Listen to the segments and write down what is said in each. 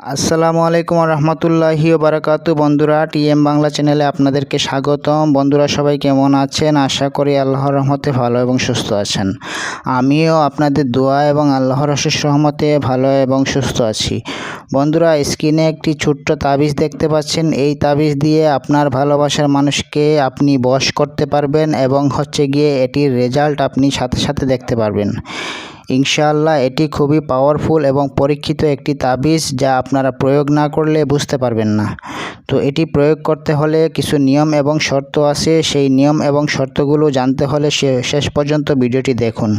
আসসালামু আলাইকুম রহমতুল্লাহি বারাকাতু। বন্ধুরা, টিএম বাংলা চ্যানেলে আপনাদেরকে স্বাগতম। বন্ধুরা, সবাই কেমন আছেন? আশা করি আল্লাহর রহমতে ভালো এবং সুস্থ আছেন। আমিও আপনাদের দোয়া এবং আল্লাহর অশেষ রহমতে ভালো এবং সুস্থ আছি। বন্ধুরা, স্ক্রিনে একটি ছোট্ট তাবিজ দেখতে পাচ্ছেন। এই তাবিজ দিয়ে আপনার ভালোবাসার মানুষকে আপনি বশ করতে পারবেন এবং হচ্ছে গিয়ে এটির রেজাল্ট আপনি সাথে সাথে দেখতে পারবেন। ইনশাআল্লাহ এটি খুবই পাওয়ারফুল এবং পরীক্ষিত একটি তাবিজ যা আপনারা প্রয়োগ না করলে বুঝতে পারবেন না। তো এটি প্রয়োগ করতে হলে কিছু নিয়ম এবং শর্ত আছে। সেই নিয়ম এবং শর্তগুলো জানতে হলে শেষ পর্যন্ত ভিডিওটি দেখুন।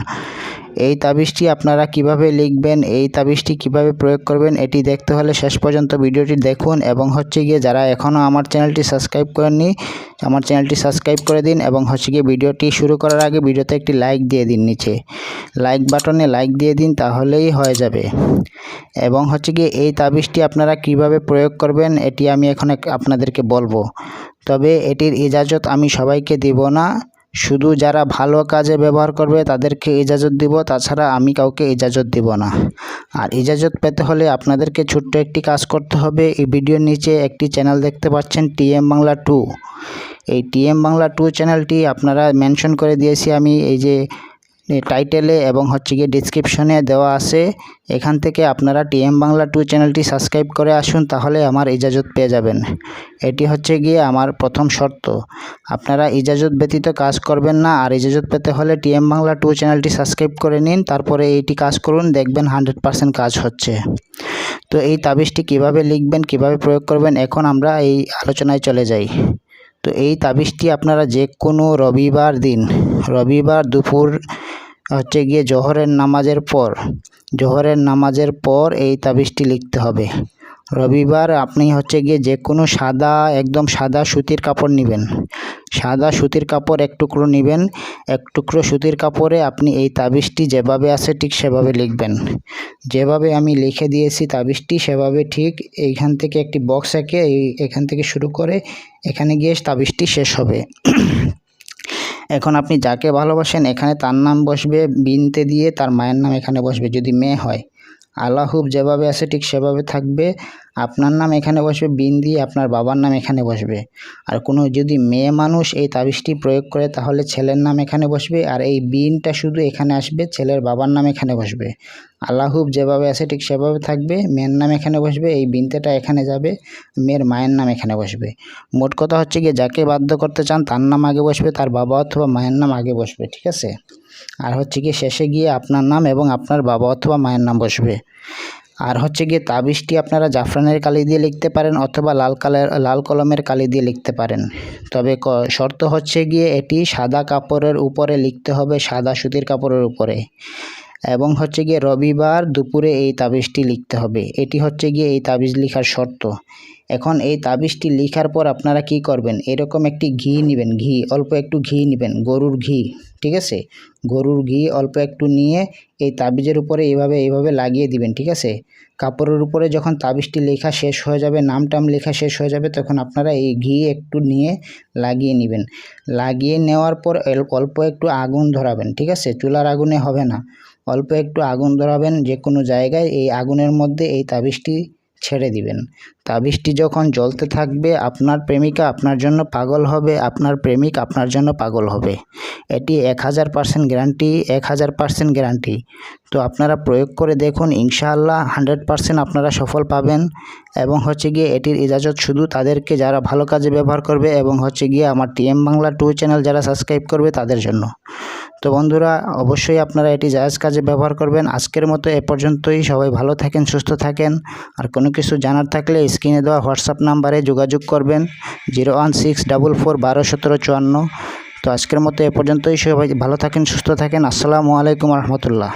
এই তাবিজটি আপনারা কীভাবে লিখবেন, এই তাবিজটি কীভাবে প্রয়োগ করবেন, এটি দেখতে হলে শেষ পর্যন্ত ভিডিওটি দেখুন এবং হচ্ছে গিয়ে যারা এখনও আমার চ্যানেলটি সাবস্ক্রাইব করেননি, আমার চ্যানেলটি সাবস্ক্রাইব করে দিন এবং হচ্ছে গিয়ে ভিডিওটি শুরু করার আগে ভিডিওতে একটি লাইক দিয়ে দিন নিচে। লাইক বাটনে লাইক দিয়ে দিন তাহলেই হয়ে যাবে। এবং হচ্ছে গিয়ে এই তাবিজটি আপনারা কীভাবে প্রয়োগ করবেন, এটি আমি এখন আপনাদেরকে বলব। তবে এটির ইজাজত আমি সবাইকে দিব না। শুধু যারা ভালো কাজে ব্যবহার করবে তাদেরকে ইজাজত দিব, তাছাড়া আমি কাউকে ইজাজত দিব না। আর ইজাজত পেতে হলে আপনাদেরকে ছোট্ট একটি কাজ করতে হবে। এই ভিডিওর নিচে একটি চ্যানেল দেখতে পাচ্ছেন, টিএম বাংলা টু। এই টিএম বাংলা টু চ্যানেলটি আপনারা মেনশন করে দিয়েছি আমি। এই যে টাইটেলে এবং হচ্ছে গিয়ে ডিসক্রিপশনে দেওয়া আছে। এখান থেকে আপনারা টিএম বাংলা টু চ্যানেলটি সাবস্ক্রাইব করে আসুন, তাহলে আমার ইজাজত পেয়ে যাবেন। এটি হচ্ছে গিয়ে আমার প্রথম শর্ত। আপনারা ইজাজত ব্যতীত কাজ করবেন না, আর ইজাজত পেতে হলে টিএম বাংলা টু চ্যানেলটি সাবস্ক্রাইব করে নিন, তারপরে এইটি কাজ করুন, দেখবেন হান্ড্রেড পারসেন্ট কাজ হচ্ছে। তো এই তাবিজটি কীভাবে লিখবেন, কীভাবে প্রয়োগ করবেন, এখন আমরা এই আলোচনায় চলে যাই। তো এই তাবিজটি আপনারা যে কোনো রবিবার দিন, রবিবার দুপুর হচ্ছে গিয়ে জোহরের নামাজের পর। জোহরের নামাজের পর এই তাবিজটি লিখতে হবে। রবিবার আপনি হচ্ছে গিয়ে যে কোনো সাদা, একদম সাদা সুতির কাপড় নেবেন। সাদা সুতির কাপড় এক টুকরো নেবেন। এক টুকরো সুতির কাপড়ে আপনি এই তাবিজটি যেভাবে আছে ঠিক সেভাবে লিখবেন। যেভাবে আমি লিখে দিয়েছি তাবিজটি সেভাবে ঠিক এইখান থেকে একটি বক্স এঁকে এই এখান থেকে শুরু করে এখানে গিয়ে তাবিজটি শেষ হবে। এখন আপনি যাকে ভালোবাসেন, এখানে তার নাম বসবে, বিনতে দিয়ে তার মায়ের নাম এখানে বসবে, যদি মেয়ে হয়। আল্লাহুব যেভাবে আছে ঠিক সেভাবে থাকবে। আপনার নাম এখানে বসবে, বিন দিয়ে আপনার বাবার নাম এখানে বসবে। আর কোনো যদি মেয়ে মানুষ এই তাবিজটি প্রয়োগ করে, তাহলে ছেলের নাম এখানে বসবে। আর এই বিনটা শুধু এখানে আসবে, ছেলের বাবার নাম এখানে বসবে। আল্লাহুব যেভাবে আছে ঠিক সেভাবে থাকবে, মেয়ের নাম এখানে বসবে, এই বিনতেটা এখানে যাবে, মেয়ের মায়ের নাম এখানে বসবে। মোট কথা হচ্ছে গিয়ে, যাকে বাধ্য করতে চান, তার নাম আগে বসবে, তার বাবা অথবা মায়ের নাম আগে বসবে, ঠিক আছে? আর হচ্ছে গিয়ে শেষে গিয়ে আপনার নাম এবং আপনার বাবা অথবা মায়ের নাম বসবে। আর হচ্ছে গিয়ে তাবিজটি আপনারা জাফরানের কালি দিয়ে লিখতে পারেন অথবা লাল কালার, লাল কলমের কালি দিয়ে লিখতে পারেন। তবে শর্ত হচ্ছে গিয়ে এটি সাদা কাপড়ের উপরে লিখতে হবে, সাদা সুতির কাপড়ের উপরে। এবং হচ্ছে গিয়ে রবিবার দুপুরে এই তাবিজটি লিখতে হবে। এটি হচ্ছে গিয়ে এই তাবিজ লিখার শর্ত। এখন এই তাবিজটি লিখার পর আপনারা কি করবেন? এরকম একটি ঘি নেবেন, ঘি, অল্প একটু ঘি নেবেন, গরুর ঘি, ঠিক আছে? গরুর ঘি অল্প একটু নিয়ে এই তাবিজের উপরে এইভাবে এইভাবে লাগিয়ে দিবেন, ঠিক আছে? কাপড়ের উপরে যখন তাবিজটি লেখা শেষ হয়ে যাবে নাম টাম লেখা শেষ হয়ে যাবে, তখন আপনারা এই ঘি একটু নিয়ে লাগিয়ে নেবেন। লাগিয়ে নেওয়ার পর অল্প একটু আগুন ধরাবেন, ঠিক আছে? চুলার আগুনে হবে না। অল্প একটু আগুন ধরাবেন যে কোনো জায়গায়, এই আগুনের মধ্যে এই তাবিজটি ছেড়ে দিবেন। তাবিজটি যখন জ্বলতে থাকবে, আপনার প্রেমিকা আপনার জন্য পাগল হবে, আপনার প্রেমিক আপনার জন্য পাগল হবে। এটি এক হাজার পার্সেন্ট গ্যারান্টি, এক হাজার পার্সেন্ট গ্যারান্টি। তো আপনারা প্রয়োগ করে দেখুন, ইনশাআল্লাহ হান্ড্রেড পার্সেন্ট আপনারা সফল পাবেন। এবং হচ্ছে গিয়ে এটির ইজাজত শুধু তাদেরকে যারা ভালো কাজে ব্যবহার করবে এবং হচ্ছে গিয়ে আমার টিএম বাংলা টু চ্যানেল যারা সাবস্ক্রাইব করবে তাদের জন্য। তো বন্ধুরা, অবশ্যই আপনারা এটি জায়জ কাজে ব্যবহার করবেন। আজকের মতো এ পর্যন্তই। সবাই ভালো থাকেন, সুস্থ থাকেন। আর কোনো কিছু জানার থাকলে স্ক্রিনে দেওয়া হোয়াটসঅ্যাপ নাম্বারে যোগাযোগ করবেন। Zero one six double four বারো সতেরো চুয়ান্ন। তো আজকের মতো এ পর্যন্তই। সবাই ভালো থাকেন, সুস্থ থাকেন। আসসালামু আলাইকুম রহমতুল্লাহ।